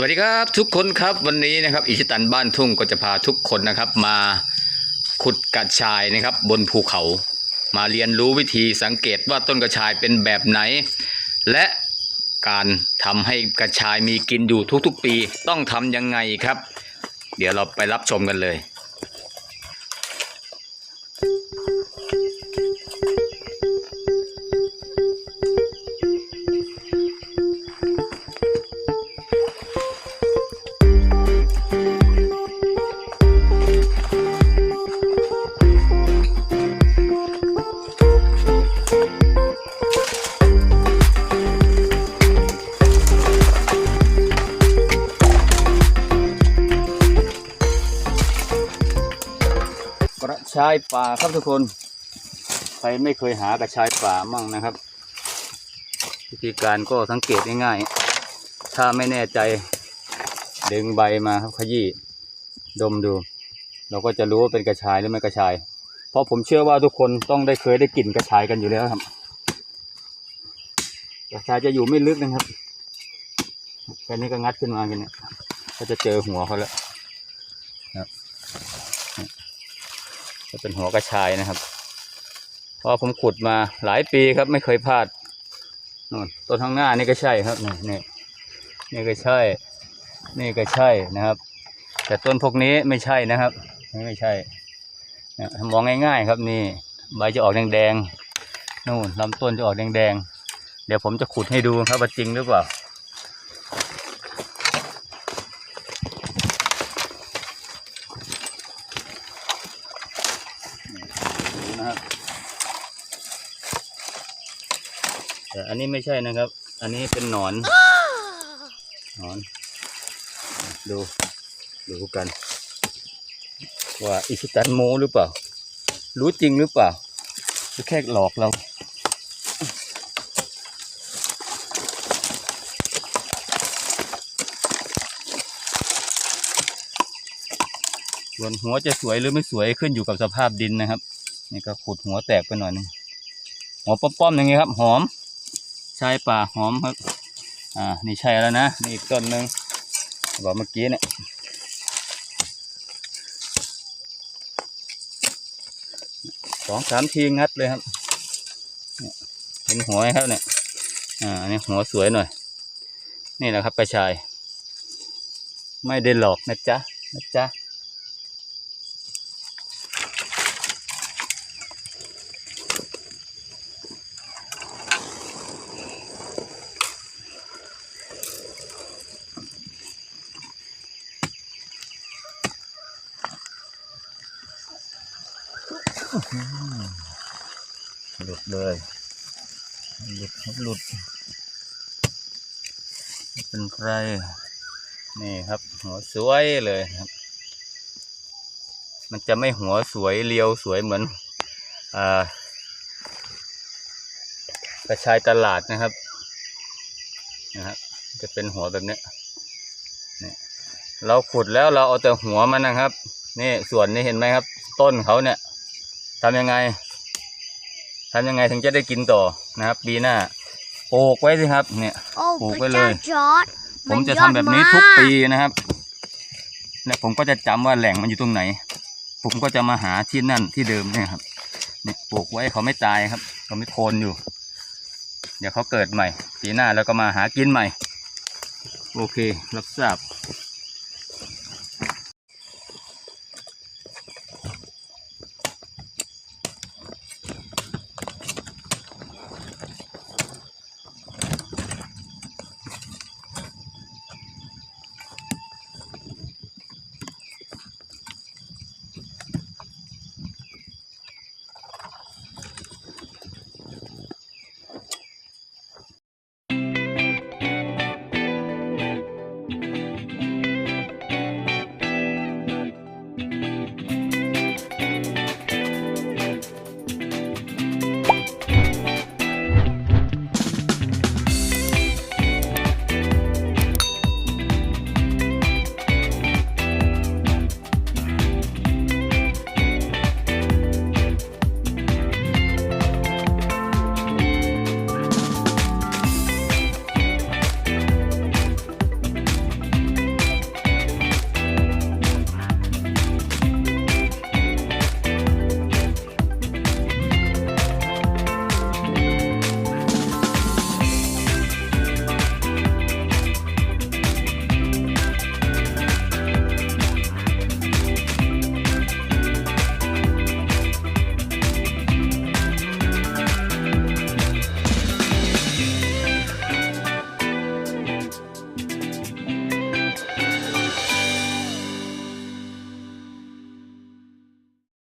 สวัสดีครับทุกคนครับวันนี้นะครับอิชิตันบ้านทุ่งก็จะพาทุกคนนะครับมาขุดกระชายนะครับบนภูเขา มาเรียนรู้วิธีสังเกตว่าต้นกระชายเป็นแบบไหน และการทำให้กระชายมีกินอยู่ทุกๆ ปีต้องทำยังไงครับ เดี๋ยวเราไปรับชมกันเลย ระชายป่าครับทุกคน ใครไม่เคยหากระชายป่ามั่งนะครับ วิธีการก็สังเกตง่ายๆ ถ้าไม่แน่ใจดึงใบมาครับขยี้ดมดู เราก็จะรู้ว่าเป็นกระชายหรือไม่กระชาย เพราะผมเชื่อว่าทุกคนต้องได้เคยได้กลิ่นกระชายกันอยู่แล้วครับ กระชายจะอยู่ไม่ลึกนะครับแค่นี้ก็งัดขึ้นมากันเนี่ยก็จะเจอหัวเขาแล้ว ก็เป็นหัวกระชายนะครับเพราะผมขุดมาหลายปีครับไม่เคยพลาดนู่นต้นข้างหน้านี่ก็ใช่ครับนี่นี่นี่ก็ใช่ นี่ก็ใช่นะครับ แต่ต้นพวกนี้ไม่ใช่นะครับนี่ไม่ใช่มองง่ายๆครับนี่ใบจะออกแดงๆนู่นลำต้นจะออกแดงๆเดี๋ยวผมจะขุดให้ดูครับว่าจริงหรือเปล่า ดูนะครับ แต่อันนี้ไม่ใช่นะครับ อันนี้เป็นหนอนหนอน ดูดูกัน ว่าอิชิตันโมหรือเปล่า รู้จริงหรือเปล่าหรือแค่หลอกเราส่วนหัวจะสวยหรือไม่สวยขึ้นอยู่กับสภาพดินนะครับ นี่ก็ขุดหัวแตกไปหน่อยหนึงหัวป้อมๆอย่างนี้ครับ หอม ชายป่าหอมครับ อ่า นี่ใช่แล้วนะ นี่อีกต้นหนึ่งบอกเมื่อกี้เนี่ย สองสามทีงัดเลยครับเนี่ยเห็นหัวครับเนี่ย อ่านนี้หัวสวยหน่อย นี่แหละครับกระชาย ไม่ได้หลอกนะจ๊ะ นะจ๊ะ หลุดเลย หลุดครับหลุด เป็นใคร นี่ครับ หัวสวยเลยครับ มันจะไม่หัวสวยเรียวสวยเหมือนอ่ากระชายตลาดนะครับ นะครับ จะเป็นหัวแบบนี้นี่เราขุดแล้วเราเอาแต่หัวมันนะครับ นี่ส่วนนี้เห็นไหมครับ ต้นเขาเนี่ย ทำยังไงทำยังไงถึงจะได้กินต่อนะครับปีหน้าปลูกไว้สิครับ เนี่ยโอ้ปลูกพไว้ระเลเจ้าย จอร์ดผมจะทำแบบนี้ทุกปีนะครับ และผมก็จะจำว่าแหล่งมันอยู่ตรงไหน ผมก็จะมาหาที่นั่นที่เดิมเนี่ยครับเนี่ยปลูกไว้เขาไม่ตายครับเขาไม่โคนอยู่ เดี๋ยวเขาเกิดใหม่ปีหน้าแล้วก็มาหากินใหม่ โอเค รับทราบ